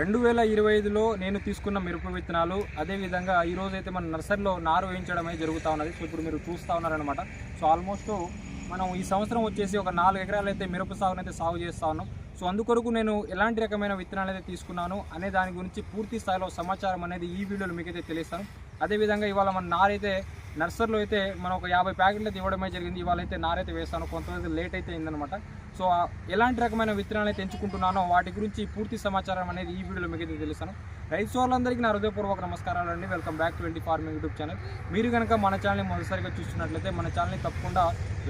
రెండు వేల ఇరవై ఐదులో నేను తీసుకున్న మిరప విత్తనాలు అదేవిధంగా ఈ అయితే మన నర్సరీలో నారు వేయించడం అయితే జరుగుతూ ఉన్నది. సో ఇప్పుడు మీరు చూస్తూ ఉన్నారనమాట సో ఆల్మోస్ట్ మనం ఈ సంవత్సరం వచ్చేసి ఒక నాలుగు ఎకరాలు అయితే మిరప సాగునైతే సాగు చేస్తూ ఉన్నాం. సో అందుకొరకు నేను ఎలాంటి రకమైన విత్తనాలు అయితే తీసుకున్నాను అనే దాని గురించి పూర్తి స్థాయిలో సమాచారం అనేది ఈ వీడియోలో మీకైతే తెలియస్తాను అదేవిధంగా ఇవాళ మన నారైతే నర్సరీలో అయితే మనం ఒక యాభై ప్యాకెట్లు అయితే ఇవ్వడమే జరిగింది. ఇవాళ అయితే నారైతే వేస్తాను. కొంతమంది లేట్ అయితే అయిందనమాట సో ఎలాంటి రకమైన విత్తనాలు అయితే ఎంచుకుంటున్నానో వాటి గురించి పూర్తి సమాచారం అనేది ఈ వీడియోలో మీకు అయితే తెలుస్తాను. రైతు వాళ్ళందరికీ నా హృదయపూర్వక నమస్కారాలు అండి. Welcome back to twenty farming YouTube channel. మీరు కనుక మన ఛానల్ని మొదటిసారిగా చూస్తున్నట్లయితే మన ఛానల్ని తప్పకుండా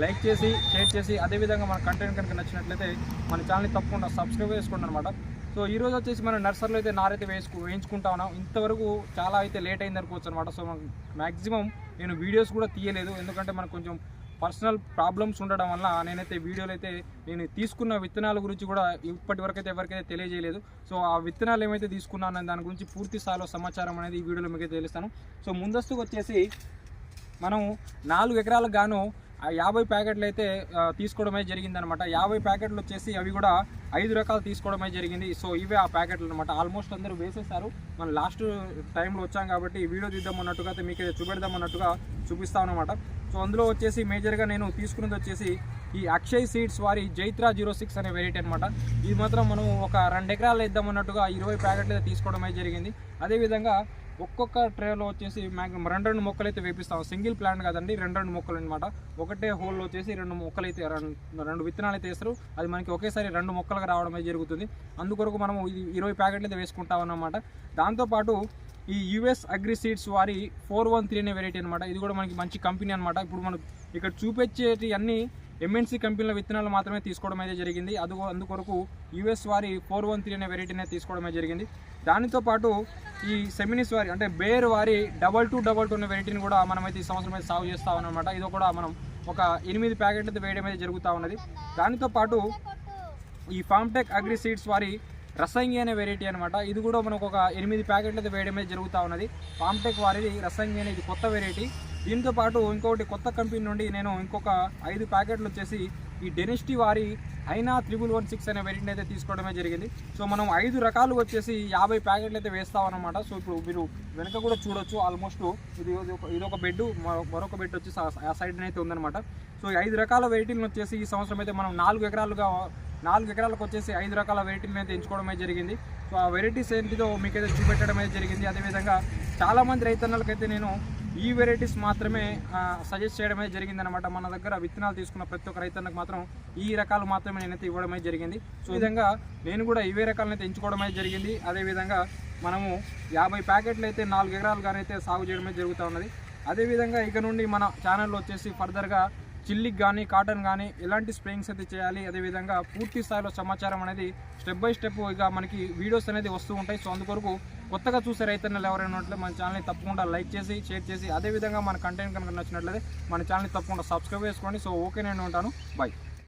లైక్ చేసి షేర్ చేసి అదేవిధంగా మన కంటెంట్ కనుక నచ్చినట్లయితే మన ఛానల్ని తప్పకుండా సబ్స్క్రైబ్ చేసుకోండి అనమాట సో ఈరోజు వచ్చేసి మనం నర్సరీలో అయితే నారైతే వేసుకు వేయించుకుంటా ఉన్నాం. ఇంతవరకు చాలా అయితే లేట్ అయింది అనుకోవచ్చు అనమాట సో మనకు మ్యాక్సిమం నేను వీడియోస్ కూడా తీయలేదు. ఎందుకంటే మనకు కొంచెం పర్సనల్ ప్రాబ్లమ్స్ ఉండడం వల్ల నేనైతే వీడియోలు అయితే నేను తీసుకున్న విత్తనాల గురించి కూడా ఇప్పటి వరకు అయితే ఎవరికైతే తెలియజేయలేదు. సో ఆ విత్తనాలు ఏమైతే తీసుకున్నాను దాని గురించి పూర్తి స్థాయిలో సమాచారం అనేది ఈ వీడియోలో మీకు తెలుస్తాను. సో ముందస్తుకు వచ్చేసి మనం నాలుగు ఎకరాలకు గాను ఆ యాభై ప్యాకెట్లు అయితే తీసుకోవడమే జరిగిందనమాట యాభై ప్యాకెట్లు వచ్చేసి అవి కూడా ఐదు రకాలు తీసుకోవడమే జరిగింది. సో ఇవే ఆ ప్యాకెట్లు అనమాట ఆల్మోస్ట్ అందరూ వేసేసారు మనం లాస్ట్ టైంలో వచ్చాం కాబట్టి వీడియో తీద్దాం అన్నట్టుగా అయితే మీకు చూపెడదాం అన్నట్టుగా చూపిస్తాం అనమాట సో అందులో వచ్చేసి మేజర్గా నేను తీసుకున్నది వచ్చేసి ఈ అక్షయ్ సీడ్స్ వారి జైత్రా జీరో సిక్స్ అనే వెరైటీ అనమాట ఇది మాత్రం మనం ఒక రెండు ఎకరాలు ఇద్దాం అన్నట్టుగా ఇరవై ప్యాకెట్లు అయితే తీసుకోవడమే జరిగింది. అదేవిధంగా ఒక్కొక్క ట్రేలో వచ్చేసి మ్యాక్సిమం రెండు రెండు మొక్కలు అయితే వేపిస్తాం. సింగిల్ ప్లాంట్ కదండి రెండు రెండు మొక్కలు అనమాట ఒకటే హోల్లో వచ్చేసి రెండు మొక్కలు అయితే రెండు రెండు విత్తనాలు అయితే వేస్తారు. అది మనకి ఒకేసారి రెండు మొక్కలుగా రావడం జరుగుతుంది. అందుకొరకు మనం ఇది ఇరవై ప్యాకెట్లు అయితే వేసుకుంటాం అన్నమాట. దాంతోపాటు ఈ యుఎస్ అగ్రి సీడ్స్ వారి ఫోర్ వన్ త్రీ అనే వెరైటీ అనమాట ఇది కూడా మనకి మంచి కంపెనీ అనమాట ఇప్పుడు మనం ఇక్కడ చూపించేటి అన్నీ ఎంఎన్సీ కంపెనీల విత్తనాలు మాత్రమే తీసుకోవడం అయితే జరిగింది. అది అందుకొరకు యుఎస్ వారి ఫోర్ వన్ త్రీ అనే వెరైటీనే తీసుకోవడమే జరిగింది. దానితో పాటు ఈ సెమినిస్ వారి అంటే బేర్ వారి డబల్ టూ డబల్ టూ అనే వెరైటీని కూడా మనమైతే ఈ సంవత్సరం అయితే సాగు చేస్తా ఉన్నామన్నమాట ఇది కూడా మనం ఒక ఎనిమిది ప్యాకెట్లు అయితే వేయడం అయితే జరుగుతూ ఉన్నది. దానితో పాటు ఈ ఫామ్టెక్ అగ్రి సీడ్స్ వారి రసంగి అనే వెరైటీ అనమాట ఇది కూడా మనకు ఒక ఎనిమిది ప్యాకెట్లు అయితే వేయడమే జరుగుతూ ఉన్నది. ఫామ్టెక్ వారిది రసంగి అనేది కొత్త వెరైటీ దీంతో పాటు ఇంకొకటి కొత్త కంపెనీ నుండి నేను ఇంకొక ఐదు ప్యాకెట్లు వచ్చేసి ఈ డెనిస్టీ వారి అయినా త్రిబుల్ వన్ సిక్స్ అనే వెరైటీని అయితే తీసుకోవడమే జరిగింది. సో మనం ఐదు రకాలు వచ్చేసి యాభై ప్యాకెట్లు అయితే వేస్తామన్నమాట సో ఇప్పుడు మీరు వెనక కూడా చూడొచ్చు ఆల్మోస్ట్ ఇది ఇదొక ఒక- ఇది ఒక బెడ్ మరొక బెడ్ వచ్చేసి ఆ- ఆ సైడ్ అయితే ఉందన్నమాట. సో ఈ ఐదు రకాల వెరైటీలను వచ్చేసి ఈ సంవత్సరం అయితే మనం నాలుగు ఎకరాలుగా నాలుగు ఎకరాలకు వచ్చేసి ఐదు రకాల వెరైటీలను అయితే ఎంచుకోవడమే జరిగింది. సో ఆ వెరైటీస్ ఏంటిదో మీకైతే చూపెట్టడం అయితే జరిగింది. అదేవిధంగా చాలామంది రైతన్నలకైతే నేను ఈ వెరైటీస్ మాత్రమే సజెస్ట్ చేయడం అయితే జరిగిందనమాట మన దగ్గర విత్తనాలు తీసుకున్న ప్రతి ఒక్క రైతన్నకు మాత్రం ఈ రకాలు మాత్రమే నేనైతే ఇవ్వడం అయితే జరిగింది. సో విధంగా నేను కూడా ఇవే రకాలను అయితే ఎంచుకోవడం అయితే జరిగింది అదేవిధంగా మనము యాభై ప్యాకెట్లు అయితే నాలుగు ఎకరాలుగానైతే సాగు చేయడమే జరుగుతూ ఉన్నది. అదేవిధంగా ఇక నుండి మన ఛానల్లో వచ్చేసి ఫర్దర్గా చిల్లికి కానీ కాటన్ కానీ ఎలాంటి స్ప్రేయింగ్స్ అయితే చేయాలి? అదేవిధంగా పూర్తి స్థాయిలో సమాచారం అనేది స్టెప్ బై స్టెప్ ఇక మనకి వీడియోస్ అనేది వస్తూ ఉంటాయి. సో అందుకొరకు కొత్తగా చూసే రైతన్నలు ఎవరైనా ఉంటే మన ఛానల్ని తప్పకుండా లైక్ చేసి షేర్ చేసి అదేవిధంగా మన కంటెంట్ కనుక నచ్చినట్లయితే మన ఛానల్ని తప్పకుండా సబ్స్క్రైబ్ చేసుకోండి. సో ఓకే నేను ఉంటాను. బాయ్